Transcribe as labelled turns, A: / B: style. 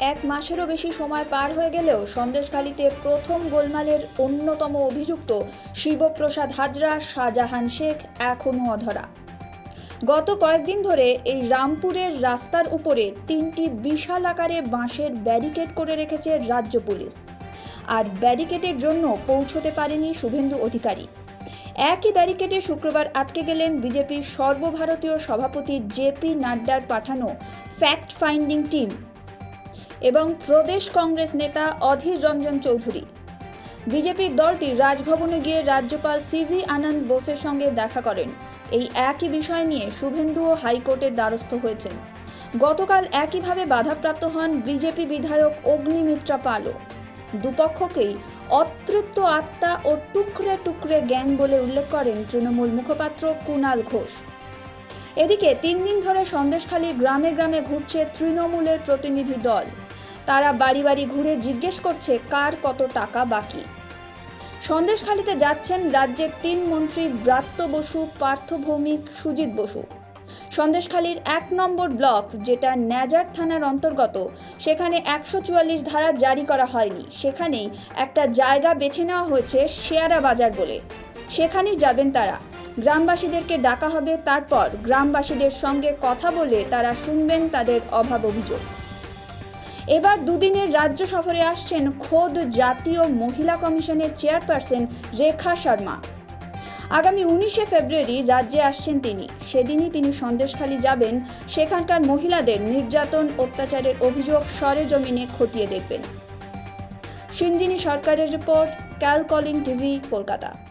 A: এক মাসেরও বেশি সময় পার হয়ে গেলেও সন্দেশখালীতে প্রথম গোলমালের অন্যতম অভিযুক্ত শিবপ্রসাদ হাজরা, শাহজাহান শেখ এখনও অধরা। গত কয়েকদিন ধরে এই রামপুরের রাস্তার উপরে তিনটি বিশাল আকারে বাঁশের ব্যারিকেড করে রেখেছে রাজ্য পুলিশ। আর ব্যারিকেডের জন্য পৌঁছতে পারেনি শুভেন্দু অধিকারী। একই ব্যারিকেডে শুক্রবার আটকে গেলেন বিজেপির সর্বভারতীয় সভাপতি জেপি নাড্ডার পাঠানো ফ্যাক্ট ফাইন্ডিং টিম। এবং প্রদেশ কংগ্রেস নেতা অধীর রঞ্জন চৌধুরী। বিজেপির দলটি রাজভবনে গিয়ে রাজ্যপাল সিভি আনন্দ বোসের সঙ্গে দেখা করেন। এই একই বিষয় নিয়ে শুভেন্দুও হাইকোর্টের দ্বারস্থ হয়েছেন। গতকাল একইভাবে বাধাপ্রাপ্ত হন বিজেপি বিধায়ক অগ্নিমিত্রা পালও। দুপক্ষকেই অতৃপ্ত আত্মা ও টুকরে টুকরে গ্যাং বলে উল্লেখ করেন তৃণমূল মুখপাত্র কুণাল ঘোষ। এদিকে তিন দিন ধরে সন্দেশখালী গ্রামে গ্রামে ঘুরছে তৃণমূলের প্রতিনিধি দল। তারা বাড়ি বাড়ি ঘুরে জিজ্ঞেস করছে কার কত টাকা বাকি। সন্দেশখালীতে যাচ্ছেন রাজ্যের তিন মন্ত্রী ব্রাত্য বসু পার্থ ভৌমিক সুজিত বসু। সন্দেশখালীর এক নম্বর ব্লক, যেটা ন্যাজার থানার অন্তর্গত, সেখানে একশো চুয়াল্লিশ ধারা জারি করা হয়নি। সেখানেই একটা জায়গা বেছে নেওয়া হয়েছে শেয়ারা বাজার বলে। সেখানেই যাবেন তারা। গ্রামবাসীদেরকে ডাকা হবে, তারপর গ্রামবাসীদের সঙ্গে কথা বলে তারা শুনবেন তাদের অভাব অভিযোগ। এবার দুদিনের রাজ্য সফরে আসছেন খোদ জাতীয় মহিলা কমিশনের চেয়ারপারসন রেখা শর্মা। আগামী উনিশে ফেব্রুয়ারি রাজ্যে আসছেন তিনি। সেদিনই তিনি সন্দেশখালী যাবেন। সেখানকার মহিলাদের নির্যাতন, অত্যাচারের অভিযোগ সরেজমিনে খতিয়ে দেখবেন। সিঞ্জিনী সরকারের রিপোর্ট, ক্যালকলিং টিভি, কলকাতা।